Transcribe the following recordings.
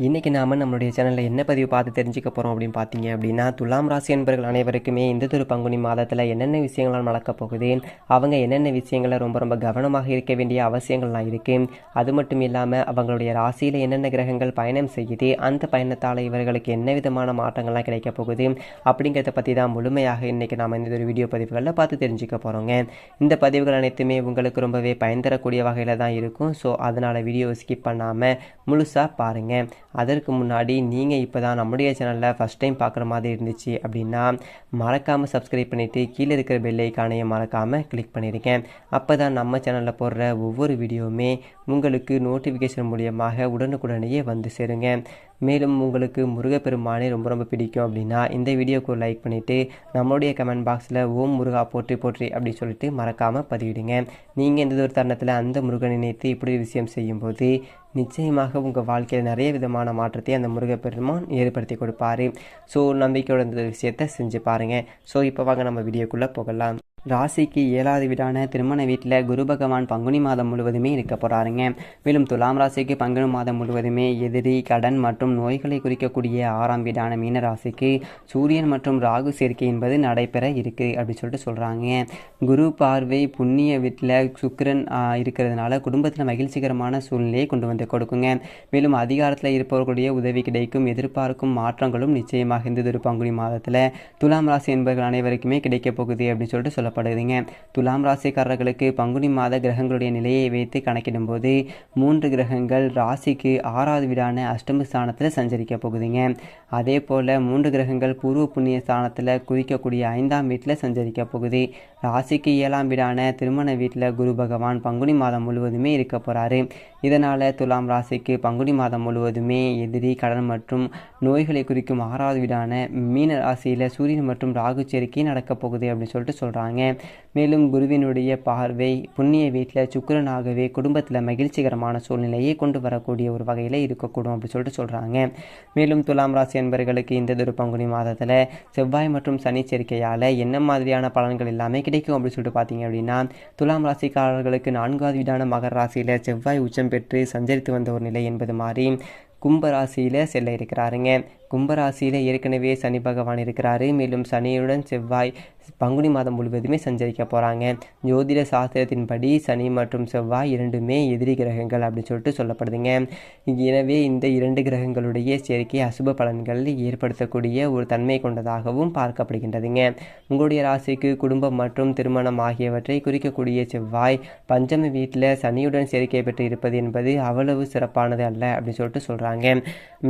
இன்றைக்கி நாம் நம்மளுடைய சேனலில் என்ன பதிவு பார்த்து தெரிஞ்சுக்க போகிறோம் அப்படின்னு பார்த்தீங்க அப்படின்னா துலாம் ராசி என்பர்கள் அனைவருக்குமே இந்த ஒரு பங்குனி மாதத்தில் என்னென்ன விஷயங்கள்லாம் நடக்கப் போகுது அவங்க என்னென்ன விஷயங்களை ரொம்ப ரொம்ப கவனமாக இருக்க வேண்டிய அவசியங்கள்லாம் இருக்குது அது மட்டும் இல்லாமல் அவங்களுடைய ராசியில் என்னென்ன கிரகங்கள் பயணம் செய்யுது அந்த பயணத்தால் இவர்களுக்கு என்ன விதமான மாற்றங்கள்லாம் கிடைக்க போகுது அப்படிங்கிறத பற்றி தான் முழுமையாக இன்றைக்கி நாம் இந்த ஒரு வீடியோ பதிவுகளில் பார்த்து தெரிஞ்சுக்க போகிறோங்க இந்த பதிவுகள் அனைத்துமே உங்களுக்கு ரொம்பவே பயன் தரக்கூடிய வகையில் தான் இருக்கும். ஸோ அதனால் வீடியோ ஸ்கிப் பண்ணாமல் முழுசாக பாருங்கள் அதற்கு முன்னாடி நீங்கள் இப்போ தான் நம்முடைய சேனலில் ஃபஸ்ட் டைம் பார்க்குற மாதிரி இருந்துச்சு அப்படின்னா மறக்காமல் சப்ஸ்கிரைப் பண்ணிவிட்டு கீழே இருக்கிற பெல் ஐக்கானையும் மறக்காமல் கிளிக் பண்ணியிருக்கேன் அப்போ தான் நம்ம சேனலில் போடுற ஒவ்வொரு வீடியோவுமே உங்களுக்கு நோட்டிஃபிகேஷன் மூலியமாக உடனுக்குடனேயே வந்து சேருங்க. மேலும் உங்களுக்கு முருகப்பெருமானே ரொம்ப ரொம்ப பிடிக்கும் அப்படின்னா இந்த வீடியோக்கு லைக் பண்ணிவிட்டு நம்மளுடைய கமெண்ட் பாக்ஸில் ஓம் முருகா போற்றி போற்றி அப்படின்னு சொல்லிட்டு மறக்காமல் பதிவிடுங்க. நீங்கள் இந்த ஒரு தருணத்தில் அந்த முருகனை நினைத்து இப்படி விஷயம் செய்யும்போது நிச்சயமாக உங்கள் வாழ்க்கையில் நிறைய விதமான மாற்றத்தை அந்த முருகப்பெருமான் ஏற்படுத்தி கொடுப்பாரு. ஸோ நம்பிக்கையோட இந்த விஷயத்தை செஞ்சு பாருங்கள் ஸோ இப்போ வாங்க நம்ம வீடியோக்குள்ளே போகலாம். ராசிக்கு ஏழாவது வீடான திருமண வீட்டில் குரு பகவான் பங்குனி மாதம் முழுவதுமே இருக்க போகிறாருங்க மேலும் துலாம் ராசிக்கு பங்குனி மாதம் முழுவதுமே எதிரி கடன் மற்றும் நோய்களை குறிக்கக்கூடிய ஆறாம் வீடான மீன ராசிக்கு சூரியன் மற்றும் ராகு சேர்க்கை என்பது நடைபெற இருக்கு அப்படின்னு சொல்லிட்டு சொல்கிறாங்க குரு பார்வை புண்ணிய வீட்டில் சுக்கிரன் இருக்கிறதுனால குடும்பத்தில் மகிழ்ச்சிகரமான சூழ்நிலையை கொண்டு வந்து கொடுக்குங்க. மேலும் அதிகாரத்தில் இருப்பவர்களுடைய உதவி கிடைக்கும் எதிர்பார்க்கும் மாற்றங்களும் நிச்சயமாக இருந்தது ஒரு பங்குனி மாதத்தில் துலாம் ராசி என்பவர்கள் அனைவருக்குமே கிடைக்கப் போகுது அப்படின்னு சொல்லிட்டு சொல்லப்படுதுங்க துலாம் ராசிக்காரர்களுக்கு பங்குனி மாத கிரகங்களுடைய நிலையை வைத்து கணக்கிடும்போது மூன்று கிரகங்கள் ராசிக்கு ஆறாவது வீடான அஷ்டம ஸ்தானத்தில் சஞ்சரிக்க போகுதுங்க. அதே போல் மூன்று கிரகங்கள் பூர்வ புண்ணிய ஸ்தானத்தில் குறிக்கக்கூடிய ஐந்தாம் வீட்டில் சஞ்சரிக்க போகுது. ராசிக்கு ஏழாம் வீடான திருமண வீட்டில் குரு பகவான் பங்குனி மாதம் முழுவதுமே இருக்க போகிறாரு இதனால் துலாம் ராசிக்கு பங்குனி மாதம் முழுவதுமே எதிரி கடன் மற்றும் நோய்களை குறிக்கும் ஆறாவது வீடான மீன ராசியில் சூரியன் மற்றும் ராகு சேர்க்கை நடக்கப் போகுது அப்படின்னு சொல்லிட்டு சொல்கிறாங்க மேலும் குருவினுடைய பார்வை புண்ணிய வீட்டில் சுக்கிரனாகவே குடும்பத்தில் மகிழ்ச்சிகரமான சூழ்நிலையை கொண்டு வரக்கூடிய ஒரு வகையில் இருக்கக்கூடும் அப்படின்னு சொல்லிட்டு சொல்கிறாங்க மேலும் துலாம் ராசி என்பவர்களுக்கு இந்த ஒரு பங்குனி மாதத்தில் செவ்வாய் மற்றும் சனி சேர்க்கையால் என்ன மாதிரியான பலன்கள் எல்லாமே கிடைக்கும் அப்படின்னு சொல்லிட்டு பார்த்தீங்க அப்படின்னா துலாம் ராசிக்காரர்களுக்கு நான்காவது வீடான மகர ராசியில் செவ்வாய் உச்சம் பெற்று சஞ்சரித்து வந்த ஒரு நிலை என்பது மாதிரி கும்ப ராசியில் செல்ல இருக்கிறாருங்க. கும்பராசியில் ஏற்கனவே சனி பகவான் இருக்கிறாரு. மேலும் சனியுடன் செவ்வாய் பங்குனி மாதம் முழுவதுமே சஞ்சரிக்க போகிறாங்க ஜோதிட சாஸ்திரத்தின்படி சனி மற்றும் செவ்வாய் இரண்டுமே எதிரி கிரகங்கள் அப்படின்னு சொல்லிட்டு சொல்லப்படுதுங்க. எனவே இந்த இரண்டு கிரகங்களுடைய சேர்க்கை அசுப பலன்கள் ஏற்படுத்தக்கூடிய ஒரு தன்மை கொண்டதாகவும் பார்க்கப்படுகின்றதுங்க. உங்களுடைய ராசிக்கு குடும்பம் மற்றும் திருமணம் ஆகியவற்றை குறிக்கக்கூடிய செவ்வாய் பஞ்சமி வீட்டில் சனியுடன் சேர்க்கை பெற்று இருப்பது என்பது அவ்வளவு சிறப்பானது அல்ல அப்படின்னு சொல்லிட்டு சொல்கிறாங்க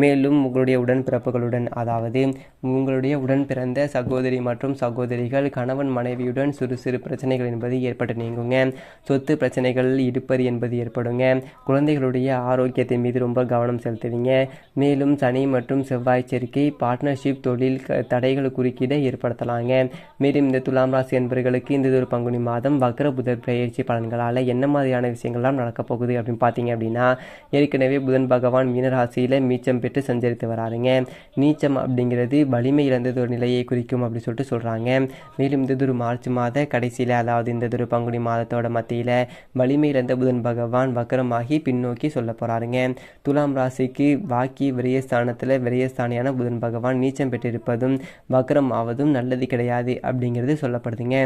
மேலும் உங்களுடைய உடன்பிறப்பு உடன்பிறப்புகளுடன் அதாவது உங்களுடைய உடன் பிறந்த சகோதரி மற்றும் சகோதரிகள் கணவன் மனைவியுடன் சிறு சிறு பிரச்சனைகள் என்பது ஏற்பட்டு நீங்குங்க. சொத்து பிரச்சனைகள் இடுப்பறி என்பது ஏற்படுங்க. குழந்தைகளுடைய ஆரோக்கியத்தின் மீது ரொம்ப கவனம் செலுத்துவீங்க. மேலும் சனி மற்றும் செவ்வாய் சேர்க்கை பார்ட்னர்ஷிப் தொழில் க- தடைகள் குறுக்கீடை ஏற்படுத்தலாங்க. மேலும் இந்த துலாம் ராசி என்பவர்களுக்கு இந்த ஒரு பங்குனி மாதம் வக்ர புதர் பயிற்சி பலன்களால் என்ன மாதிரியான விஷயங்கள்லாம் நடக்கப் போகுது அப்படின்னு பார்த்தீங்க அப்படின்னா ஏற்கனவே புதன் பகவான் மீனராசியில் மீச்சம் பெற்று சஞ்சரித்து வராருங்க. நீச்சம் அப்படிங்கிறது வலிமை இழந்தது ஒரு நிலையை குறிக்கும் அப்படி சொல்லிட்டு சொல்கிறாங்க மேலும் இந்த ஒரு மார்ச் மாத கடைசியில் அதாவது இந்த ஒரு பங்குனி மாதத்தோட மத்தியில் வலிமை இழந்த புதன் பகவான் வக்கரமாகி பின்னோக்கி சொல்ல போகிறாருங்க துலாம் ராசிக்கு வாக்கி விரயஸ்தானத்தில் விரயஸ்தானியான புதன் பகவான் நீச்சம் பெற்றிருப்பதும் வக்கரம் ஆவதும் நல்லது கிடையாது அப்படிங்கிறது சொல்லப்படுதுங்க.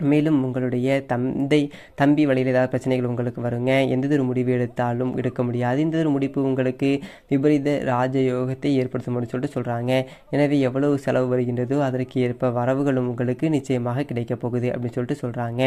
மேலும் உங்களுடைய தந்தை தம்பி வழியில் ஏதாவது பிரச்சனைகள் உங்களுக்கு வருங்க. எந்ததொரு ஒரு முடிவு எடுத்தாலும் எடுக்க முடியாது. இந்த ஒரு முடிவு உங்களுக்கு விபரீத ராஜயோகத்தை ஏற்படுத்தும் அப்படின்னு சொல்லிட்டு சொல்கிறாங்க எனவே எவ்வளவு செலவு வருகின்றதோ அதற்கு ஏற்ப வரவுகளும் உங்களுக்கு நிச்சயமாக கிடைக்கப் போகுது அப்படின்னு சொல்லிட்டு சொல்கிறாங்க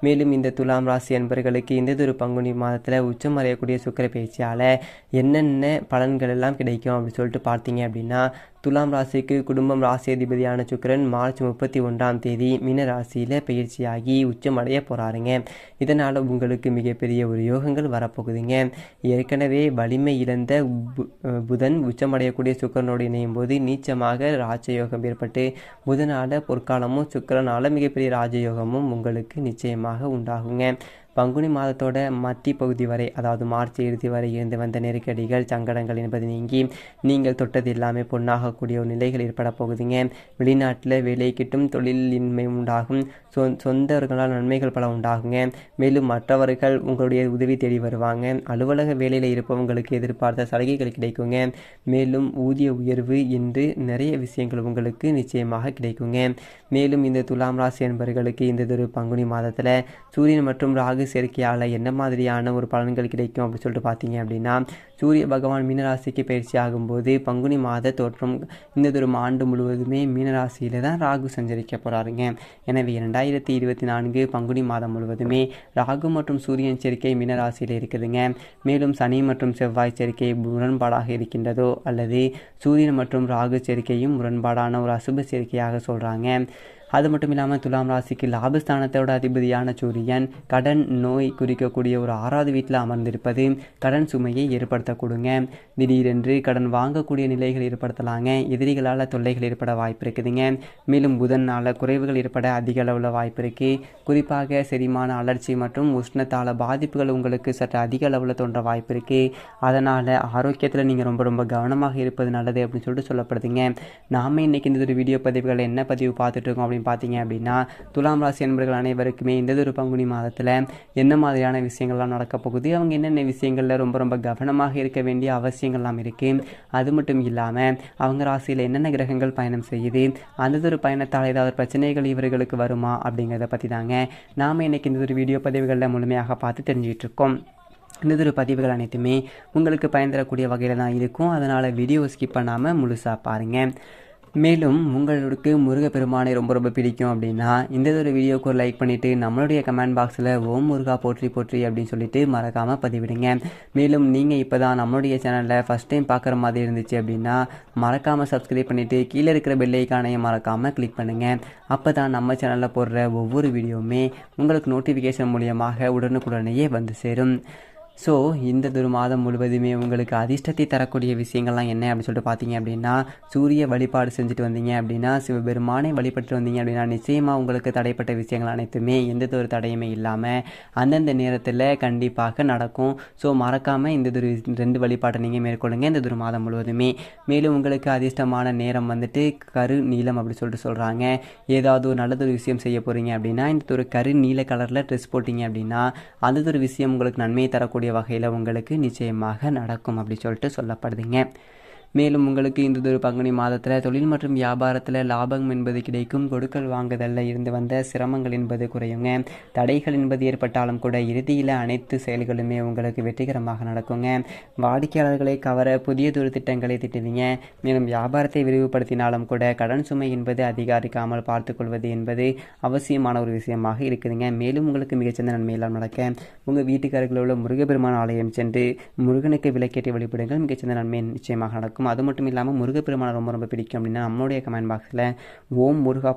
மேலும் இந்த துலாம் ராசி என்பவர்களுக்கு இந்த ஒரு பங்குனி மாதத்தில் உச்சம் அறையக்கூடிய சுக்கிர பயிற்சியால் என்னென்ன பலன்கள் எல்லாம் கிடைக்கும் அப்படின்னு சொல்லிட்டு பார்த்தீங்க அப்படின்னா துலாம் ராசிக்கு குடும்பம் ராசி அதிபதியான சுக்கரன் மார்ச் முப்பத்தி ஒன்றாம் தேதி மீன ராசியில் பயிற்சியாகி உச்சமடைய போகிறாருங்க இதனால் உங்களுக்கு மிகப்பெரிய ஒரு யோகங்கள் வரப்போகுதுங்க. ஏற்கனவே வலிமை இழந்த பு- புதன் உச்சமடையக்கூடிய சுக்கரனோடு இணையும் போது நீச்சமாக ராஜயோகம் ஏற்பட்டு புதனால பொற்காலமும் சுக்கரனால் மிகப்பெரிய ராஜயோகமும் உங்களுக்கு நிச்சயமாக உண்டாகுங்க. பங்குனி மாதத்தோட மத்திய பகுதி வரை அதாவது மார்ச் இறுதி வரை இருந்து வந்த நெருக்கடிகள் சங்கடங்கள் என்பது நீங்கி நீங்கள் தொட்டது எல்லாமே பொன்னாகக்கூடிய ஒரு நிலைகள் ஏற்பட போகுதுங்க. வெளிநாட்டில் வேலை கிட்டும் தொழிலின்மை உண்டாகும். சொ சொந்தவர்களால் நன்மைகள் பல உண்டாகுங்க. மேலும் மற்றவர்கள் உங்களுடைய உதவி தேடி வருவாங்க. அலுவலக வேலையில் இருப்பவங்களுக்கு எதிர்பார்த்த சலுகைகள் கிடைக்குங்க. மேலும் ஊதிய உயர்வு என்று நிறைய விஷயங்கள் உங்களுக்கு நிச்சயமாக கிடைக்குங்க. மேலும் இந்த துலாம் ராசி என்பவர்களுக்கு இந்த ஒரு பங்குனி மாதத்தில் சூரியன் மற்றும் ராகு சேர்க்கையால் என்ன மாதிரியான ஒரு பலன்கள் கிடைக்கும் அப்படின்னு சொல்லிட்டு பார்த்தீங்க அப்படின்னா சூரிய பகவான் மீனராசிக்கு பயிற்சி ஆகும்போது பங்குனி மாத தோற்றம் இந்த ஒரு ஆண்டு முழுவதுமே மீனராசியில் தான் ராகு சஞ்சரிக்க போகிறாருங்க எனவே ரெண்டாயிரத்தி இருபத்தி நான்கு பங்குனி மாதம் முழுவதுமே ராகு மற்றும் சூரியன் சேர்க்கை மீனராசியில் இருக்குதுங்க. மேலும் சனி மற்றும் செவ்வாய் சேர்க்கை முரண்பாடாக இருக்கின்றதோ அல்லது சூரியன் மற்றும் ராகு சேர்க்கையும் முரண்பாடான ஒரு அசுப சேர்க்கையாக சொல்கிறாங்க அது மட்டும் இல்லாமல் துலாம் ராசிக்கு லாபஸ்தானத்தோட அதிபதியான சூரியன் கடன் நோய் குறிக்கக்கூடிய ஒரு ஆறாவது வீட்டில் அமர்ந்திருப்பது கடன் சுமையை ஏற்படுத்தக்கூடுங்க. திடீரென்று கடன் வாங்கக்கூடிய நிலைகள் ஏற்படுத்தலாங்க. எதிரிகளால் தொல்லைகள் ஏற்பட வாய்ப்பு இருக்குதுங்க. மேலும் புதனால் குறைவுகள் ஏற்பட அதிக அளவில் வாய்ப்பு இருக்குது குறிப்பாக செரிமான அலர்ச்சி மற்றும் உஷ்ணத்தால் பாதிப்புகள் உங்களுக்கு சற்று அதிக அளவில் தோன்ற வாய்ப்பு இருக்குது அதனால் ஆரோக்கியத்தில் நீங்கள் ரொம்ப ரொம்ப கவனமாக இருப்பது நல்லது அப்படின்னு சொல்லிட்டு சொல்லப்படுதுங்க. நாம இன்னைக்கு இந்த ஒரு வீடியோ பதிவுகள் என்ன பதிவு பார்த்துட்டு இருக்கோம் அப்படின்னு பார்த்தீங்க அப்படின்னா துலாம் ராசி என்பர்கள் அனைவருக்குமே இந்த ஒரு பங்குனி மாதத்தில் என்ன மாதிரியான விஷயங்கள்லாம் நடக்க போகுது? அவங்க என்னென்ன விஷயங்களில் ரொம்ப ரொம்ப கவனமாக இருக்க வேண்டிய அவசியங்கள்லாம் இருக்குது அது மட்டும் இல்லாமல் அவங்க ராசியில் என்னென்ன கிரகங்கள் பயணம் செய்யுது? அந்த ஒரு பயணத்தால் ஏதாவது பிரச்சனைகள் இவர்களுக்கு வருமா? அப்படிங்கிறத பற்றி தாங்க நாம் இன்றைக்கி இந்த ஒரு வீடியோ பதிவுகளில் முழுமையாக பார்த்து தெரிஞ்சுக்கிட்டு இருக்கோம் இந்த ஒரு பதிவுகள் அனைத்துமே உங்களுக்கு பயன் தரக்கூடிய வகையில் தான் இருக்கும். அதனால் வீடியோ ஸ்கிப் பண்ணாமல் முழுசாக பாருங்கள் மேலும் உங்களுக்கு முருகப்பெருமானை ரொம்ப ரொம்ப பிடிக்கும் அப்படின்னா இந்த ஒரு வீடியோக்கு ஒரு லைக் பண்ணிவிட்டு நம்மளுடைய கமெண்ட் பாக்ஸில் ஓம் முருகா போற்றி போற்றி அப்படின்னு சொல்லிட்டு மறக்காமல் பதிவிடுங்க. மேலும் நீங்கள் இப்போ தான் நம்மளுடைய சேனலில் ஃபஸ்ட் டைம் பார்க்குற மாதிரி இருந்துச்சு அப்படின்னா மறக்காமல் சப்ஸ்கிரைப் பண்ணிவிட்டு கீழே இருக்கிற பெல்லைக்கானையும் மறக்காமல் கிளிக் பண்ணுங்கள் அப்போ தான் நம்ம சேனலில் போடுற ஒவ்வொரு வீடியோவுமே உங்களுக்கு நோட்டிஃபிகேஷன் மூலியமாக உடனுக்குடனேயே வந்து சேரும். ஸோ இந்த ஒரு மாதம் முழுவதுமே உங்களுக்கு அதிர்ஷ்டத்தை தரக்கூடிய விஷயங்கள்லாம் என்ன அப்படின்னு சொல்லிட்டு பார்த்தீங்க அப்படின்னா சூரிய வழிபாடு செஞ்சுட்டு வந்தீங்க அப்படின்னா சிவபெருமானை வழிபட்டு வந்தீங்க அப்படின்னா நிச்சயமாக உங்களுக்கு தடைப்பட்ட விஷயங்கள் அனைத்துமே எந்த ஒரு தடையுமே இல்லாமல் அந்தந்த நேரத்தில் கண்டிப்பாக நடக்கும். ஸோ மறக்காமல் இந்த ஒரு ரெண்டு வழிபாட்டை நீங்கள் மேற்கொள்ளுங்க இந்த ஒரு மாதம் முழுவதுமே. மேலும் உங்களுக்கு அதிர்ஷ்டமான நேரம் வந்துட்டு கரு நீளம் அப்படி சொல்லிட்டு சொல்கிறாங்க ஏதாவது ஒரு நல்லதொரு விஷயம் செய்ய போகிறீங்க அப்படின்னா இந்த ஒரு கரு நீல கலரில் ட்ரெஸ் போட்டிங்க அப்படின்னா அந்த ஒரு விஷயம் உங்களுக்கு நன்மையை தரக்கூடிய வகையில் உங்களுக்கு நிச்சயமாக நடக்கும் அப்படி சொல்லிட்டு சொல்லப்படுதுங்க. மேலும் உங்களுக்கு இந்த பங்குனி மாதத்தில் தொழில் மற்றும் வியாபாரத்தில் லாபம் என்பது கிடைக்கும். கொடுக்கல் வாங்குதலில் இருந்து வந்த சிரமங்கள் என்பது குறையுங்க. தடைகள் என்பது ஏற்பட்டாலும் கூட இறுதியில் அனைத்து செயல்களுமே உங்களுக்கு வெற்றிகரமாக நடக்குங்க. வாடிக்கையாளர்களை கவர புதியதொரு திட்டங்களை திட்டுவீங்க. மேலும் வியாபாரத்தை விரிவுபடுத்தினாலும் கூட கடன் சுமை என்பது அதிகரிக்காமல் பார்த்துக்கொள்வது என்பது அவசியமான ஒரு விஷயமாக இருக்குதுங்க. மேலும் உங்களுக்கு மிகச்சிறந்த நன்மையெல்லாம் நடக்க. உங்கள் வீட்டுக்காரர்களில் உள்ள முருகப்பெருமான் ஆலயம் சென்று முருகனுக்கு விளக்கேற்றி வழிபடுங்கள். மிகச்சிறந்த நன்மை நிச்சயமாக நடக்கும்? அது மட்டும் இல்லாமல் முருகப்பெருமானை ரொம்ப ரொம்ப பிடிக்கும் அப்படின்னா நம்மளுடைய கமெண்ட் பாக்ஸில் ஓம் முருகா